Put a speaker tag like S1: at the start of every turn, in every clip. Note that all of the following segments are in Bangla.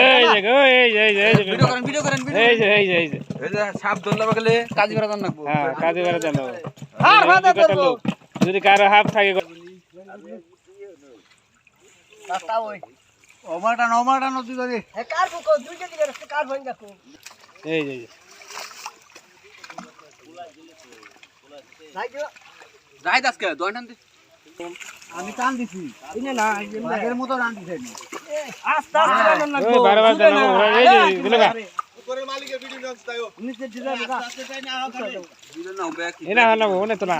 S1: এই যে গো, এই যে এই যে এই যে
S2: ভিডিও করেন ভিডিও করেন ভিডিও
S1: এই যে এই যে এই যে।
S2: এই যে সাপ ধরলে গেলে কাজী বেড়া দান রাখব
S1: হ্যাঁ কাজে বেড়া জানো
S3: আর ভাতা ধরবো।
S1: যদি কারও হাফ থাকে
S3: রাস্তা ওই।
S2: নদী করে
S3: হে কার বুকো? দুইটা দিকে রাস্তা কার ভাঙ দেখো
S1: এই যে
S3: যাই
S2: দাসকে
S3: আমি টান দিছি। ইনে না
S2: আগের মতো টান দিছে।
S3: আস্তে আস্তে টান না
S1: ওই বারবার জানো ওরা এই যে দিলো গা
S3: নিচে দিলা না
S2: দিলেন না ব্যাগ
S1: এনা হলো ওনে তো না।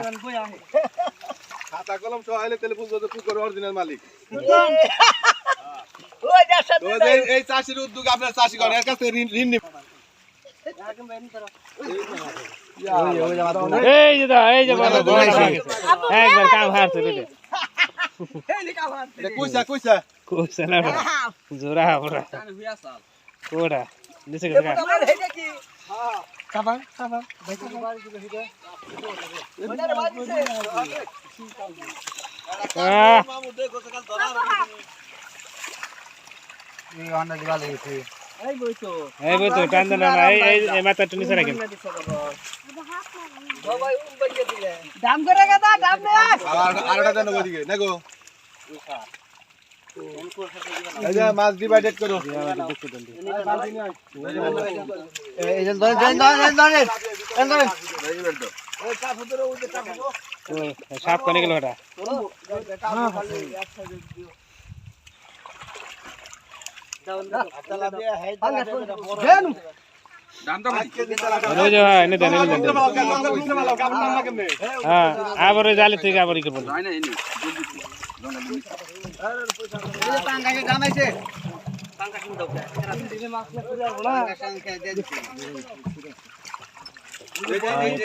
S4: খাতা কলম সহ আইলে তাহলে বুঝব যে পুকুরের অরিজিনাল মালিক।
S3: ওই দেশ
S4: এই এই চাষির উদ্যোগ আপনার চাষি করে এর কাছে ঋণ ঋণ নিবে।
S1: এই যে দাও এই যে হয়ে একবার কাম হারছে
S4: কইসা কইসা
S1: কোসা না জোরা বড় কোড়া দিছে গেছে
S3: হেডে ওনারে বাড়িছে
S1: আহ,
S2: এই অন্য দিবা লেগেছে
S3: এই বইতো।
S1: এই বই তো টান দেন না এই এই মাথা টুনি সরা কেন
S3: বাবা উম বইয়ে দিলে দাম করে গেদা দাম নে
S4: আর আরেকটা দেন ওইদিকে নাগো এই মাছ ডিভাইডেড করো।
S2: এই যে দয় দয় দয়
S1: সাপ কোনে গেল ওটা
S3: দেন
S2: দাম তো
S1: ওই যে হ্যাঁ এনে দেন এনে দেন হ্যাঁ আবার ওই জালি থেকে আবার ই করব
S2: যায় না এনি
S3: পাঙ্গাকে জানাইছে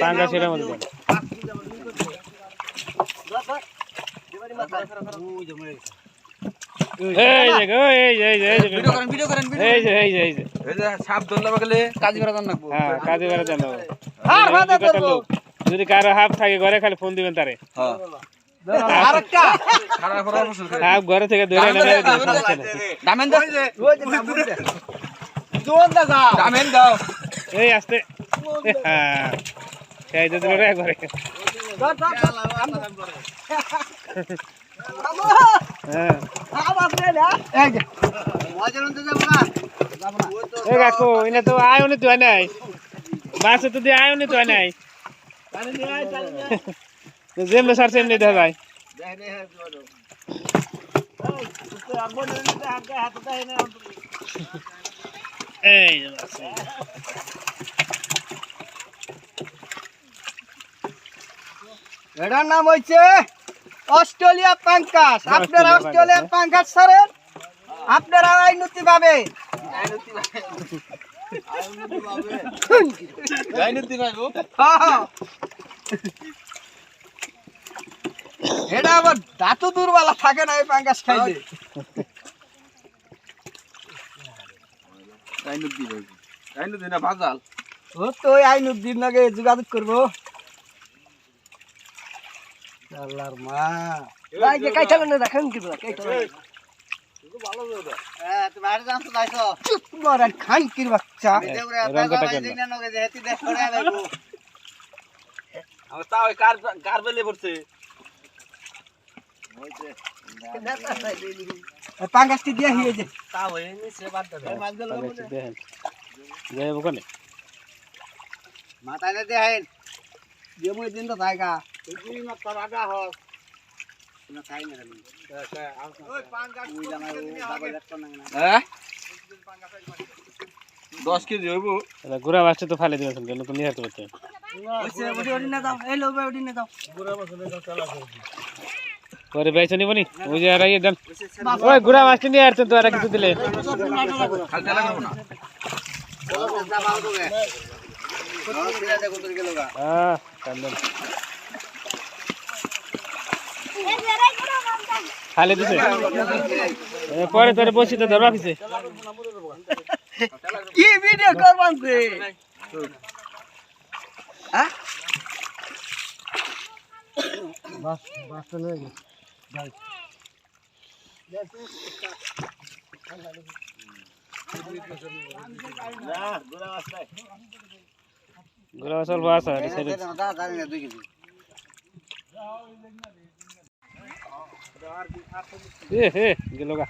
S1: পাঙ্গা সেরা মধ্যে দেন। এই যে এই এই এই
S2: ভিডিও করেন ভিডিও করেন
S1: এই যে এই যে এই যে।
S2: এই যে সাপ ধরলে গেলে কাজী বেড়া দান রাখব
S1: হ্যাঁ কাজে বেড়া জানো
S3: আর ভাতা ধরবো।
S1: যদি কারও হাফ থাকে ঘরে খালি ফোন দিবেন তারে।
S2: হ্যাঁ।
S1: ঘরে থেকে ধরে।
S2: দামেন দাও।
S1: এই আসতে। হ্যাঁ। সেই দিল রে একবারে কাকু এনে তো নাই। বাসে তো দিয়ে আয় নাই। যেমনি সার
S3: নাম হইছে অস্ট্রেলিয়া পাঙ্কাস আপনারা অস্ট্রেলিয়া পাঙ্কাস ছাড়েন আপনারা আইনতি পাবে এটা আবার দাঁতু দুর্বলা থাকে না এই পাঙ্কাস খাইলে।
S2: ডাইনুত দি ভাই ডাইনুত দিনা ভাজাল।
S3: ও তো ওই আইনুর দিন আগে যোগাযোগ করব। আল্লাহর মা। ভাই যে কাইটা না দেখেন কি বলা কাইটা
S2: হ্যাঁ তুমি আর জানতো যাইছো
S3: চুপ মারা খান কির বাচ্চা।
S2: আমার তাও কার কার বেলে পড়ছে?
S3: পাঙ্কাসটি দিয়ে হিয়ে যে।
S2: তাও হয়নি সে বাদ দে
S1: আচ্ছা, দেখেন যাই ওখানে।
S2: মাথায় দে আইন
S3: যে মই দিন তো জায়গা
S2: তুই না তার আগা হ না খাই না। হ্যাঁ? দশ কেজি হইব।
S1: এটা গুড়া মাছটা তো ফালে দিবেন কেন নিয়ে আসতে পারতে পরে বেছে নিব নি? ওই যে আর ইয়ে দেন। ওই গুড়া মাছটা নিয়ে আসছেন তো আর কিছু দিলে।
S2: না।
S1: হ্যাঁ। খালে দিছে পরে তোরে বসি তো ধরবা পিছে
S3: কি ভিডিও করবান সে বাস বাস লয়ে গেছে
S1: এই সাইডে
S5: তাড়াতাড়ি না দুই কেজি
S1: এ হে গেল গা